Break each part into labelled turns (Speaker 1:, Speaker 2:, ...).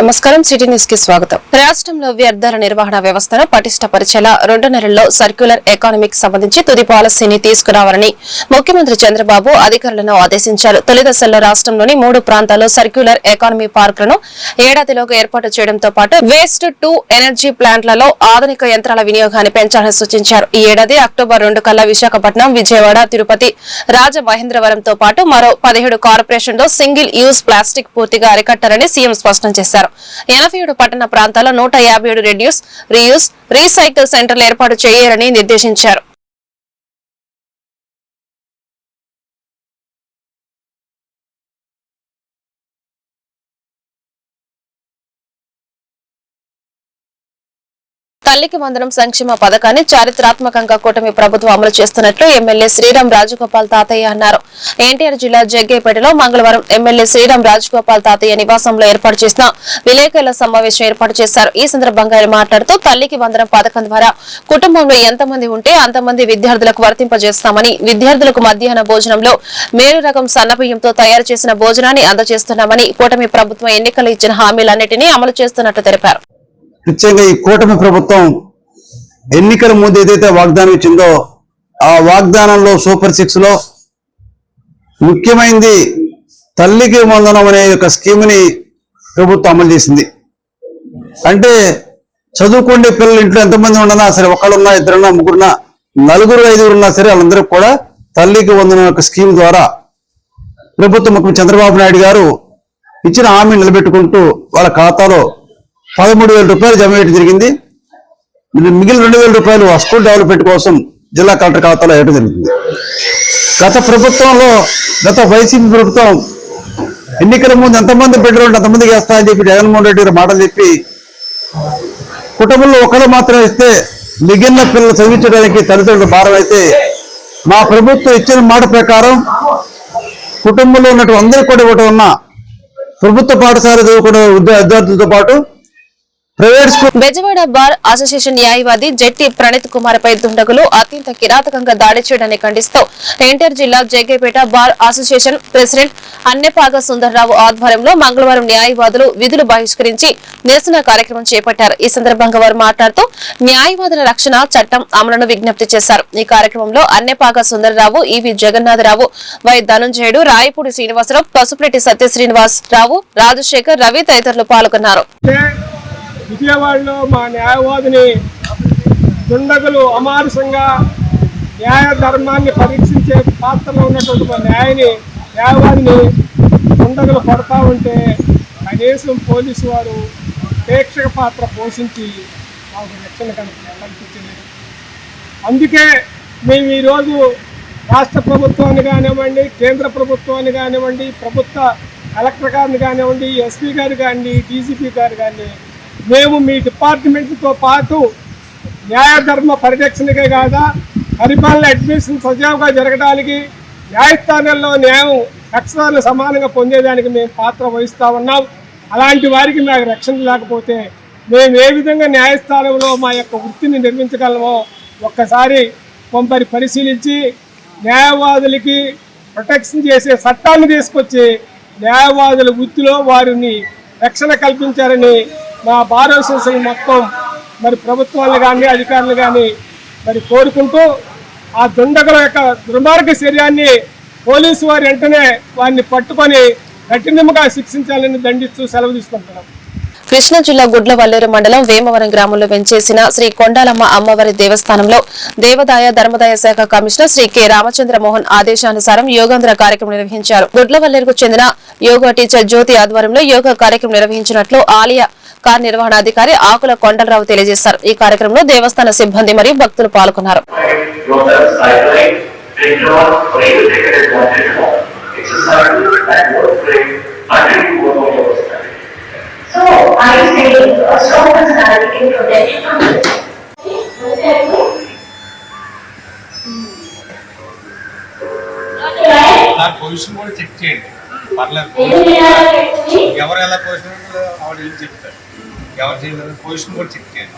Speaker 1: నమస్కారం. సిటీ న్యూస్కి స్వాగతం. రాష్ట్రంలో వ్యర్థాల నిర్వహణ వ్యవస్థను పటిష్టపరిచేలా రెండు నెలల్లో సర్క్యులర్ ఎకానమీకి సంబంధించి తుది పాలసీని తీసుకురావాలని ముఖ్యమంత్రి చంద్రబాబు అధికారులను ఆదేశించారు. తొలిదశల్లో రాష్ట్రంలోని మూడు ప్రాంతాల్లో సర్క్యులర్ ఎకానమీ పార్కులను ఏడాదిలోగా ఏర్పాటు చేయడంతో పాటు వేస్ట్ టు ఎనర్జీ ప్లాంట్లలో ఆధునిక యంత్రాల వినియోగాన్ని పెంచాలని సూచించారు. ఈ ఏడాది అక్టోబర్ రెండు కల్లా విశాఖపట్నం విజయవాడ తిరుపతి రాజమహేంద్రవరంతో పాటు మరో పదిహేడు కార్పొరేషన్లో సింగిల్ యూజ్ ప్లాస్టిక్ పూర్తిగా అరికట్టాలని సీఎం స్పష్టం చేశారు. ఎనభై పట్టణ ప్రాంతాల్లో నూట యాభై ఏడు రెడ్యూస్ రీయూస్ రీసైకిల్ సెంటర్లు ఏర్పాటు చేయాలని నిర్దేశించారు. తల్లికి వందనం సంక్షేమ పథకాన్ని చారిత్రాత్మకంగా కూటమి ప్రభుత్వం అమలు చేస్తున్నట్లు ఎమ్మెల్యే శ్రీరామ్ రాజగోపాల్ తాతయ్య అన్నారు. ఎన్టీఆర్ జిల్లా జగ్గేపేటలో మంగళవారం ఎమ్మెల్యే శ్రీరామ్ రాజగోపాల్ తాతయ్య నివాసంలో ఏర్పాటు చేసిన విలేకరుల సమావేశం ఏర్పాటు చేశారు. ఈ సందర్భంగా ఆయన మాట్లాడుతూ తల్లికి వందనం పథకం ద్వారా కుటుంబంలో ఎంతమంది ఉంటే అంతమంది విద్యార్థులకు వర్తింపజేస్తామని విద్యార్థులకు మధ్యాహ్న భోజనంలో మేలు రకం సన్నబియ్యంతో తయారు చేసిన భోజనాన్ని అందజేస్తున్నామని కూటమి ప్రభుత్వం ఎన్నికలు ఇచ్చిన హామీలన్నింటినీ అమలు చేస్తున్నట్లు తెలిపారు.
Speaker 2: నిశ్చయంగా ఈ కూటమి ప్రభుత్వం ఎన్నికల ముందు ఏదైతే వాగ్దానం ఇచ్చిందో ఆ వాగ్దానంలో సూపర్ సిక్స్లో ముఖ్యమైనది తల్లికి వందనం అనే ఒక స్కీమ్ని ప్రభుత్వం అమలు చేసింది. అంటే చదువుకునే పిల్లలు ఇంట్లో ఎంతమంది ఉండనా సరే ఒకళ్ళున్నా ఇద్దరున్నా ముగ్గురున్నా నలుగురు ఐదుగురు ఉన్నా సరే వాళ్ళందరూ కూడా తల్లికి వందనం యొక్క స్కీమ్ ద్వారా ప్రభుత్వం ముఖ్యమంత్రి చంద్రబాబు నాయుడు గారు ఇచ్చిన హామీ నిలబెట్టుకుంటూ వాళ్ళ ఖాతాలో పదమూడు వేల రూపాయలు జమ చేయడం జరిగింది. మిగిలిన రెండు వేల రూపాయలు స్కూల్ డెవలప్మెంట్ కోసం జిల్లా కలెక్టర్ ఖాతాలో వేయడం జరిగింది. గత ప్రభుత్వంలో గత వైసీపీ ప్రభుత్వం ఎన్నికల ముందు ఎంతమంది బిడ్డలు ఉంటే అంతమందికి వేస్తా అని చెప్పి జగన్మోహన్ రెడ్డి గారు మాటలు చెప్పి కుటుంబంలో ఒకరు మాత్రం ఇస్తే మిగిలిన పిల్లలు చదివించడానికి తల్లిదండ్రుల భారం అయితే మా ప్రభుత్వం ఇచ్చిన మాట ప్రకారం కుటుంబంలో ఉన్నటువంటి అందరికీ కూడా ఒకటి ఉన్న ప్రభుత్వ పాఠశాల చదువుకునే విద్యార్థులతో పాటు
Speaker 1: బెజవాడ బార్ అసోసియేషన్ న్యాయవాది జట్టి ప్రణీత్ కుమార్ పై దుండగులు అత్యంత కిరాతకంగా దాడి చేయడాన్ని ఖండిస్తూ ఎన్టీఆర్ జిల్లా Jaggepeta bar association president Annepaga Sundarrao ఆధ్వర్యంలో మంగళవారం న్యాయవాదులు విధులు బహిష్కరించి నిరసన కార్యక్రమం చేపట్టారు. ఈ సందర్భంగా వారు మాట్లాడుతూ న్యాయవాదుల రక్షణ చట్టం అమలును విజ్ఞప్తి చేశారు. ఈ కార్యక్రమంలో Annepaga Sundarrao E V Jagannatharao Y Dhanunjayudu Rayapudi Srinivasarao Pasupureddy Satya Srinivas Rao Rajasekhar Ravi తదితరులు పాల్గొన్నారు.
Speaker 3: విజయవాడలో మా న్యాయవాదిని దుండగులు అమానుషంగా న్యాయ ధర్మాన్ని పరీక్షించే పాత్రలో ఉన్నటువంటి మా న్యాయని న్యాయవాదిని దుండగులు పడతా ఉంటే కనీసం పోలీసు వారు ప్రేక్షక పాత్ర పోషించి మాకు రక్షణ కల్పి- కల్పించలేదు. అందుకే మేము ఈరోజు రాష్ట్ర ప్రభుత్వాన్ని కానివ్వండి కేంద్ర ప్రభుత్వాన్ని కానివ్వండి ప్రభుత్వ కలెక్టర్ గారిని కానివ్వండి ఎస్పీ గారు కానీ డీజీపీ గారు కానీ మేము మీ డిపార్ట్మెంట్తో పాటు న్యాయధర్మ పరిరక్షణకే కాదా పరిపాలన అడ్మినిస్ట్రేషన్ సజావుగా జరగడానికి న్యాయస్థానంలో న్యాయం రక్షణను సమానంగా పొందేదానికి మేము పాత్ర వహిస్తూ ఉన్నాం. అలాంటి వారికి మాకు రక్షణ లేకపోతే మేము ఏ విధంగా న్యాయస్థానంలో మా యొక్క వృత్తిని నిర్మించగలమో ఒక్కసారి కొంపరి పరిశీలించి న్యాయవాదులకి ప్రొటెక్షన్ చేసే చట్టాన్ని తీసుకొచ్చి న్యాయవాదుల వృత్తిలో వారిని రక్షణ కల్పించారని మా బార్ మొత్తం మరి ప్రభుత్వాలు కానీ అధికారులు కానీ మరి కోరుకుంటూ ఆ దుండగుల యొక్క దుర్మార్గ శరీరాన్ని పోలీసు వారు వెంటనే వారిని పట్టుకొని కఠినంగా శిక్షించాలని దండిస్తూ సెలవు తీసుకుంటున్నాం.
Speaker 1: కృష్ణా జిల్లా గుడ్లవల్లేరు మండలం వేమవరం గ్రామంలో వెంచేసిన శ్రీ కొండాలమ్మ అమ్మవారి దేవస్థానంలో దేవదాయ ధర్మదాయ శాఖ కమిషనర్ శ్రీ కె. రామచంద్ర మోహన్ ఆదేశానుసారం యోగాంధ్ర కార్యక్రమం నిర్వహించారు. గుడ్లవల్లేరుకు చెందిన యోగా టీచర్ జ్యోతి ఆధ్వర్యంలో యోగా కార్యక్రమం నిర్వహించినట్లు ఆలయ కార్యనిర్వహణాధికారి ఆకుల కొండలరావు తెలియజేశారు. ఈ కార్యక్రమంలో దేవస్థాన సిబ్బంది మరియు భక్తులు పాల్గొన్నారు.
Speaker 3: పర్లేదు. ఎవరు ఎలా పొజిషన్ ఆవిడ ఏం చెప్తారు. ఎవరు చేయలేదు పొజిషన్ కూడా చెక్ చేయండి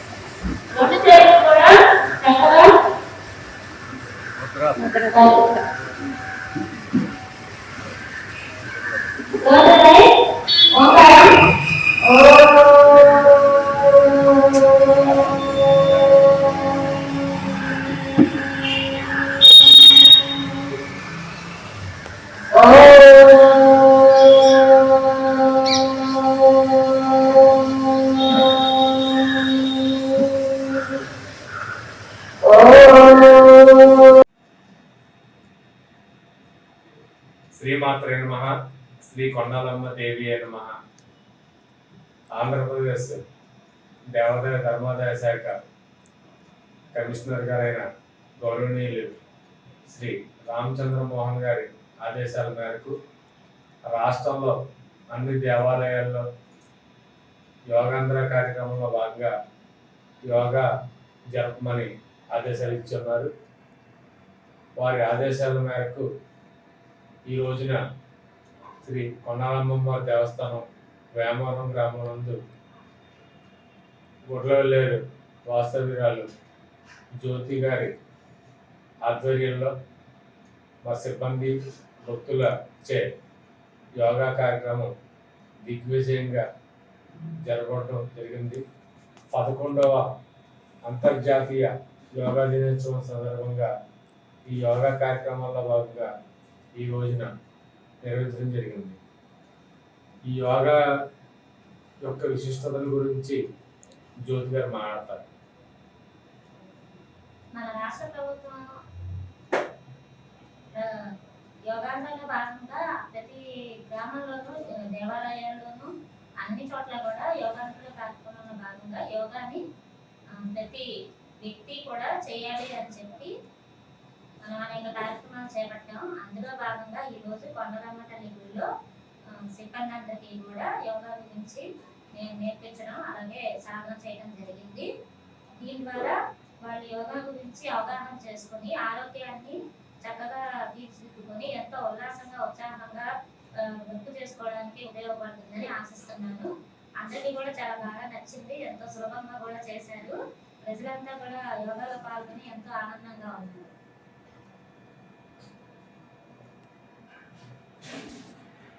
Speaker 4: శ్రీమాత్రే నమ శ్రీ కొండాలమ్మ దేవి నమ ఆంధ్రప్రదేశ్ దేవాదాయ ధర్మాదాయ శాఖ కమిషనర్ గారైన గౌరవనీయులు శ్రీ రామచంద్ర మోహన్ గారి ఆదేశాల మేరకు రాష్ట్రంలో అన్ని దేవాలయాల్లో యోగాంధ్ర కార్యక్రమంలో భాగంగా యోగా జరపమని ఆదేశాలు ఇచ్చున్నారు వారి ఆదేశాల మేరకు ఈ రోజున శ్రీ కొండాలమ్మమ్మ దేవస్థానం వేమవరం గ్రామం నందు గుడ్లవల్లేరు వాస్తవ్యురాలు జ్యోతి గారి ఆధ్వర్యంలో మా సిబ్బంది భక్తుల చే యోగా కార్యక్రమం దిగ్విజయంగా జరగడం జరిగింది. పదకొండవ అంతర్జాతీయ యోగా దినోత్సవం సందర్భంగా ఈ యోగా కార్యక్రమాల్లో భాగంగా ఈ రోజున నిర్వహించడం జరిగింది. ఈ యోగా యొక్క విశిష్టతల గురించి జ్యోతి గారు మాట్లాడతారు.
Speaker 5: మన రాష్ట్ర ప్రభుత్వం ఆ, భాగంగా ప్రతి గ్రామంలోనూ దేవాలయాల్లోనూ అన్ని చోట్ల కూడా యోగాంధ్ర కార్యక్రమంలో భాగంగా యోగాని ప్రతి వ్యక్తి కూడా చేయాలి అని చెప్పి మనం అనేక కార్యక్రమాలు చేపట్టాం. అందులో భాగంగా ఈరోజు రోజు కొండలమ్మ తల్లి గుడిలో సిబ్బంది అందరికీ కూడా యోగా గురించి నేను నేర్పించడం అలాగే సాధన చేయడం జరిగింది. దీని ద్వారా వాళ్ళు యోగా గురించి అవగాహన చేసుకుని ఆరోగ్యాన్ని చక్కగా తీర్చిదిద్దుకొని ఎంతో ఉల్లాసంగా ఉత్సాహంగా ఆ, వర్క్ చేసుకోవడానికి ఉపయోగపడుతుందని ఆశిస్తున్నాను. అందరికీ కూడా చాలా బాగా నచ్చింది. ఎంతో సులభంగా కూడా చేశారు. ప్రజలంతా కూడా యోగాలో పాల్గొని ఎంతో ఆనందంగా ఉన్నారు.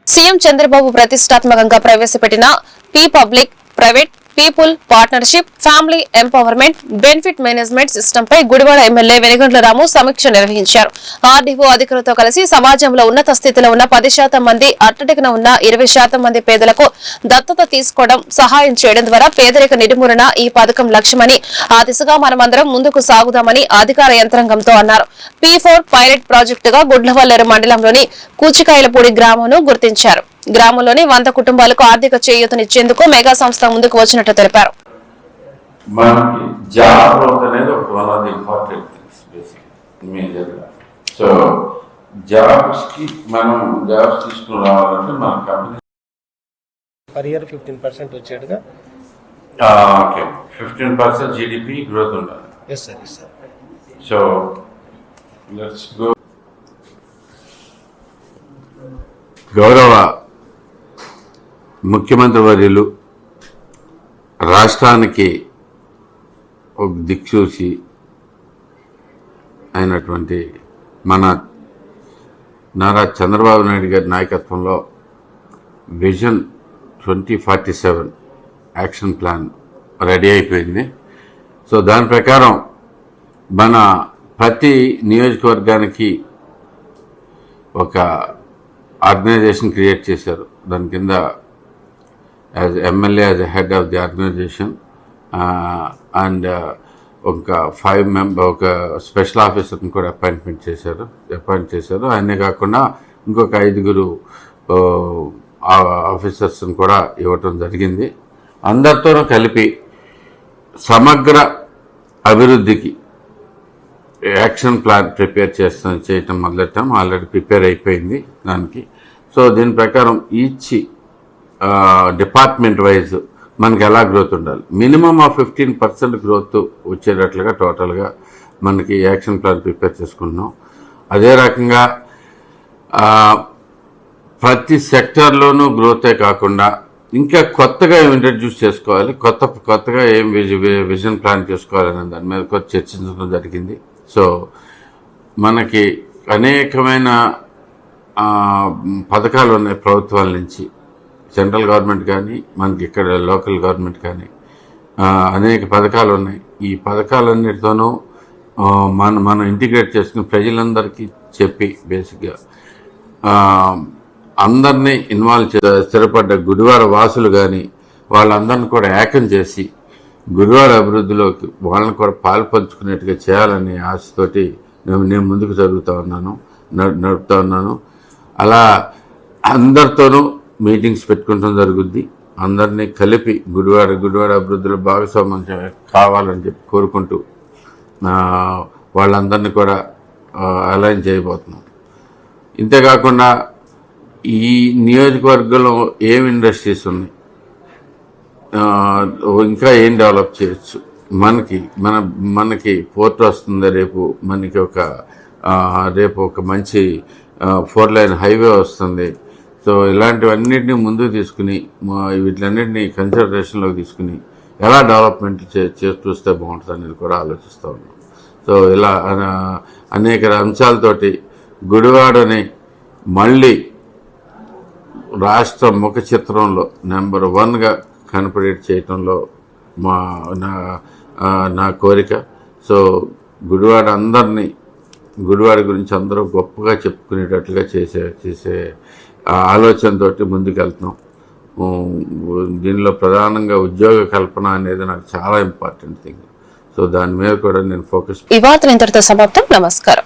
Speaker 1: సీఎం చంద్రబాబు ప్రతిష్టాత్మకంగా ప్రవేశపెట్టిన P public private people partnership family empowerment benefit management system పై గుడివాడ ఎమ్మెల్యే వెనుగంట్ల రాము సమీక్ష నిర్వహించారు. ఆర్డీఓ అధికారులతో కలిసి సమాజంలో ఉన్నత స్థితిలో ఉన్న పది శాతం మంది అట్టడికన ఉన్న ఇరవై శాతం మంది పేదలకు దత్తత తీసుకోవడం సహాయం చేయడం ద్వారా పేదరిక నిర్మూలన ఈ పథకం లక్ష్యమని ఆ దిశగా మనమందరం ముందుకు సాగుదామని అధికార యంత్రాంగంతో అన్నారు. పీ ఫోర్ పైలట్ ప్రాజెక్టుగా గుడ్లవల్లేరు మండలంలోని కూచికాయలపూడి గ్రామంను గుర్తించారు. గ్రామంలోని వంద కుటుంబాలకు ఆర్థిక చేయూతనిచ్చేందుకు మెగా సంస్థ ముందుకు వచ్చినట్టు తెలిపారు.
Speaker 6: మనకి జాబ్ గ్రోత్ అనేది ఒక one of the important things basic మేజర్గా సో జాబ్స్కి మనం జాబ్స్ తీసుకుని రావాలంటే మన company
Speaker 3: per year fifteen percent వచ్చేట్టుగా?
Speaker 6: Okay fifteen percent GDP growth ఉండాలి.
Speaker 3: Yes sir yes sir
Speaker 6: so let's go గౌరవ ముఖ్యమంత్రి వర్యులు రాష్ట్రానికి ఒక దిక్సూచి అయినటువంటి మన నారా చంద్రబాబు నాయుడు గారి నాయకత్వంలో vision twenty forty seven action plan ready అయిపోయింది. సో దాని ప్రకారం మన ప్రతి నియోజకవర్గానికి ఒక ఆర్గనైజేషన్ క్రియేట్ చేశారు. దాని కింద as MLA as head of the organization and ఒక ఫైవ్ మెంబర్ ఒక స్పెషల్ ఆఫీసర్ని కూడా అపాయింట్మెంట్ చేశారు అపాయింట్ చేశారు. ఆయనే కాకుండా ఇంకొక ఐదుగురు ఆఫీసర్స్ని కూడా ఇవ్వటం జరిగింది. అందరితోనూ కలిపి సమగ్ర అభివృద్ధికి యాక్షన్ ప్లాన్ ప్రిపేర్ చేస్తాం చేయటం మొదలెట్టాం. ఆల్రెడీ ప్రిపేర్ అయిపోయింది దానికి. సో దీని ప్రకారం ఈచ్ డిపార్ట్మెంట్ వైజ్ మనకి ఎలా గ్రోత్ ఉండాలి? మినిమం ఆ ఫిఫ్టీన్ పర్సెంట్ గ్రోత్ వచ్చేటట్లుగా టోటల్గా మనకి యాక్షన్ ప్లాన్ ప్రిపేర్ చేసుకుంటున్నాం. అదే రకంగా ప్రతి సెక్టార్లోనూ గ్రోతే కాకుండా ఇంకా కొత్తగా ఏం ఇంట్రడ్యూస్ చేసుకోవాలి? కొత్త కొత్తగా ఏం విజన్ ప్లాన్ చేసుకోవాలనే దాని మీద కొత్త చర్చించడం జరిగింది. సో మనకి అనేకమైన పథకాలు ఉన్నాయి ప్రభుత్వాల నుంచి. సెంట్రల్ గవర్నమెంట్ కానీ మనకి ఇక్కడ లోకల్ గవర్నమెంట్ కానీ అనేక పథకాలు ఉన్నాయి. ఈ పథకాలన్నిటితోనూ మన మనం మనం ఇంటిగ్రేట్ చేసుకుని ప్రజలందరికీ చెప్పి బేసిక్గా అందరినీ ఇన్వాల్వ్ చే స్థిరపడ్డ గుడివాడ వాసులు కానీ వాళ్ళందరిని కూడా ఏకం చేసి గుడివాడ అభివృద్ధిలోకి వాళ్ళని కూడా పాలు పంచుకునేట్టుగా చేయాలనే ఆశతోటి నేను నేను ముందుకు జరుగుతూ ఉన్నాను నడుపుతూ ఉన్నాను. అలా అందరితోనూ మీటింగ్స్ పెట్టుకుంటాం జరుగుద్ది. అందరినీ కలిపి గుడివాడ గుడివాడ అభివృద్ధిలో భాగస్వామ్యం కావాలని చెప్పి కోరుకుంటూ వాళ్ళందరినీ కూడా అలైన్ చేయబోతున్నాం. ఇంతేకాకుండా ఈ నియోజకవర్గంలో ఏం ఇండస్ట్రీస్ ఉన్నాయి? ఇంకా ఏం డెవలప్ చేయొచ్చు? మనకి మన మనకి పోర్ట్ వస్తుంది రేపు మనకి ఒక రేపు ఒక మంచి ఫోర్ లైన్ హైవే వస్తుంది. సో ఇలాంటివన్నిటిని ముందుకు తీసుకుని మా- కన్సిడరేషన్లోకి తీసుకుని ఎలా డెవలప్మెంట్ చే చూస్తే బాగుంటుంది అనేది కూడా ఆలోచిస్తూ ఉన్నాం. సో ఇలా అనేక అంశాలతోటి గుడివాడని మళ్ళీ రాష్ట్ర ముఖ చిత్రంలో నెంబర్ వన్గా కనపడేట్ చేయటంలో మా నా నా కోరిక. సో గుడివాడ అందరినీ గుడివాడ గురించి అందరూ గొప్పగా చెప్పుకునేటట్లుగా చేసే చేసే ఆలోచనతోటి ముందుకెళ్తున్నాం. దీనిలో ప్రధానంగా ఉద్యోగ కల్పన అనేది నాకు చాలా ఇంపార్టెంట్ థింగ్. సో దాని మీద కూడా నేను ఫోకస్
Speaker 1: ఈ వార్తలు ఇంతటితో సమాప్తం. నమస్కారం.